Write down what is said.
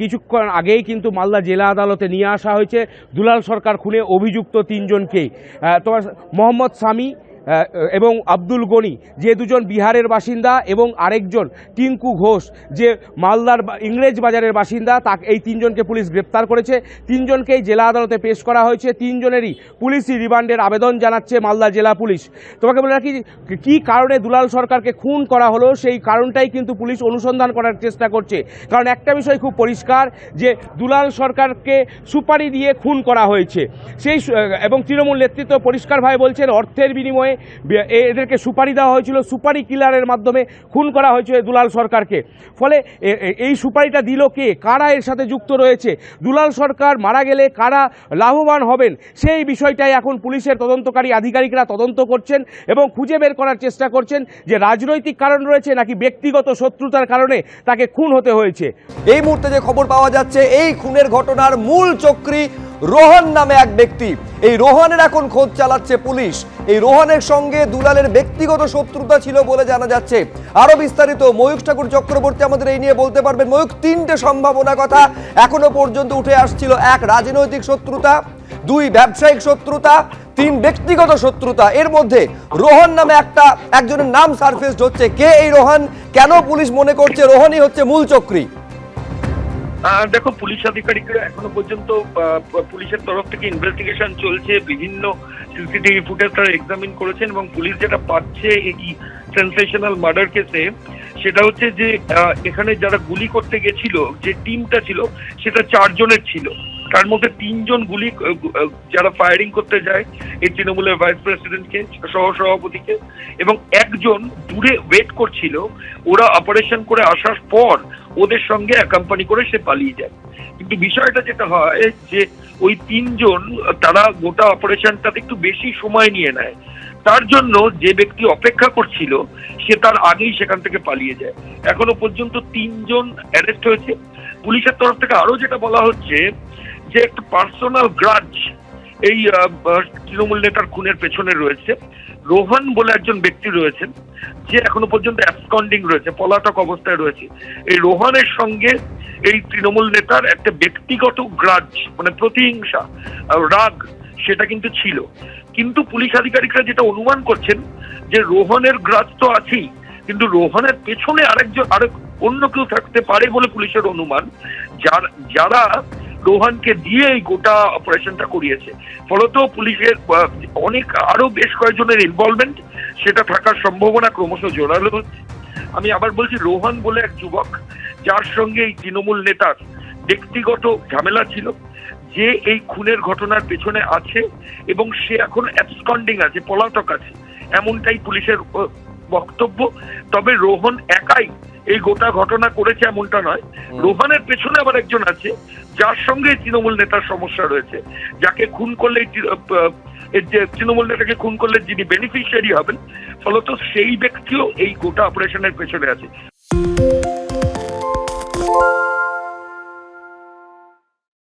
কিছুক্ষণ আগেই কিন্তু মালদা জেলা আদালতে নিয়ে আসা হয়েছে। দুলাল সরকার খুনে অভিযুক্ত তিনজনকে। তোমার মোহাম্মদ সামি এবং আব্দুল গনি, যে দুজন বিহারের বাসিন্দা এবং আরেকজন টিঙ্কু ঘোষ, যে মালদার ইংরেজ বাজারের বাসিন্দা, তাকে, এই তিনজনকে পুলিশ গ্রেপ্তার করেছে। তিনজনকেই জেলা আদালতে পেশ করা হয়েছে। তিনজনেরই পুলিশি রিমান্ডের আবেদন জানাচ্ছে মালদা জেলা পুলিশ। তোমাকে বলে রাখি, কি কারণে দুলাল সরকারকে খুন করা হলো, সেই কারণটাই কিন্তু পুলিশ অনুসন্ধান করার চেষ্টা করছে। কারণ একটা বিষয় খুব পরিষ্কার, যে দুলাল সরকারকে সুপারি দিয়ে খুন করা হয়েছে। সেই এবং তৃণমূল নেতৃত্ব পরিষ্কারভাবে বলছেন, অর্থের বিনিময়ে এদেরকে সুপারি দেওয়া হয়েছিল, সুপারি কিলারের মাধ্যমে খুন করা হয়েছিল দুলাল সরকারকে। ফলে এই সুপারিটা দিল কে? কারা এর সাথে যুক্ত রয়েছে? দুলাল সরকার মারা গেলে কারা লাভবান হবেন? সেই বিষয়টাই এখন পুলিশের তদন্তকারী আধিকারিকরা তদন্ত করছেন এবং খুঁজে বের করার চেষ্টা করছেন যে রাজনৈতিক কারণ রয়েছে নাকি ব্যক্তিগত শত্রুতার কারণে তাকে খুন হতে হয়েছে। এই মুহূর্তে যে খবর পাওয়া যাচ্ছে, এই খুনের ঘটনার মূল চক্রী রোহন নামে এক ব্যক্তি। এই রোহনের এখন খোঁজ চালাচ্ছে পুলিশ। এই রোহনের সঙ্গে দুলালের ব্যক্তিগত শত্রুতা ছিল বলে জানা যাচ্ছে। আরও বিস্তারিত ময়ূক ঠাকুর চক্রবর্তী আমাদের এই নিয়ে বলতে পারবেন। ময়ূক তিনটে সম্ভাবনা কথা এখনও পর্যন্ত উঠে আসছিল। এক, রাজনৈতিক শত্রুতা। দুই, ব্যবসায়িক শত্রুতা। তিন, ব্যক্তিগত শত্রুতা। এর মধ্যে রোহন নামে একটা, একজনের নাম সারফেসড হচ্ছে। কে এই রোহন? কেন পুলিশ মনে করছে? রোহনই হচ্ছে মূল চক্রী। দেখো, পুলিশ আধিকারিকরা এখনও পর্যন্ত পুলিশের তরফ থেকে ইনভেস্টিগেশন চলছে। বিভিন্ন সিসিটিভি ফুটেজ তারা এক্সামিন করেছেন এবং পুলিশ যেটা পাচ্ছে এই সেন্সেশনাল মার্ডার কেসে সেটা হচ্ছে যে এখানে যারা গুলি করতে গেছিল, যে টিমটা ছিল, সেটা চারজনের ছিল। তার মধ্যে তিনজন গুলি যারা ফায়ারিং করতে যায়, এই তৃণমূলের ভাইস প্রেসিডেন্টকে সহ সভাপতিকে এবং একজন দূরে ওয়েট করছিল, ওরা অপারেশন করে আসার পর ওদের সঙ্গে অ্যাকাম্পানি করে সে পালিয়ে যায়। কিন্তু বিষয়টা যেটা হয় যে ওই তিনজন, তারা গোটা অপারেশনটাতে একটু বেশি সময় নিয়ে নেয়। তার জন্য যে ব্যক্তি অপেক্ষা করছিল, সে তার আগেই সেখান থেকে পালিয়ে যায়। এখনও পর্যন্ত তিনজন অ্যারেস্ট হয়েছে। পুলিশের তরফ থেকে আরও যেটা বলা হচ্ছে যে একটা পার্সোনাল গ্রাজ এই তৃণমূল নেতার খুনের পেছনে রয়েছে। রোহন বলে একজন ব্যক্তি রয়েছেন, যে এখনও পর্যন্ত অ্যাবসকন্ডিং রয়েছে, পলাতক অবস্থায় রয়েছে। এই রোহনের সঙ্গে এই তৃণমূল নেতার একটা ব্যক্তিগত গ্রাজ মানে প্রতিহিংসা রাগ, সেটা কিন্তু ছিল। কিন্তু পুলিশ আধিকারিকরা যেটা অনুমান করছেন, যে রোহনের গ্রাজ তো আছেই, কিন্তু রোহনের পেছনে আরেকজন, আরেক অন্য কেউ থাকতে পারে বলে পুলিশের অনুমান। যার, যারা রোহানকে দিয়ে এই গোটা অপারেশনটা করিয়েছে। ফলত পুলিশের অনেক আরও বেশ কয়েকজনের ইনভলভমেন্ট সেটা থাকার সম্ভাবনা ক্রমশ জোরালো হচ্ছে। আমি আবার বলছি রোহান বলে এক যুবক যার সঙ্গে এই তৃণমূল নেতার ব্যক্তিগত ঝামেলা ছিল যে এই খুনের ঘটনার পেছনে আছে এবং সে এখন অ্যাবসকন্ডিং আছে পলাতক আছে। এমনটাই পুলিশের বক্তব্য। তবে রোহন একাই এই গোটা ঘটনা করেছে এমনটা নয়। রোহানের পেছনে আবার একজন আছে যার সঙ্গে তৃণমূল নেতার সমস্যা রয়েছে, যাকে খুন করলে যে তৃণমূল নেতাকে খুন করলে যিনি বেনিফিশিয়ারি হবেন, ফলত সেই ব্যক্তিও এই গোটা অপারেশনের পেছনে আছে।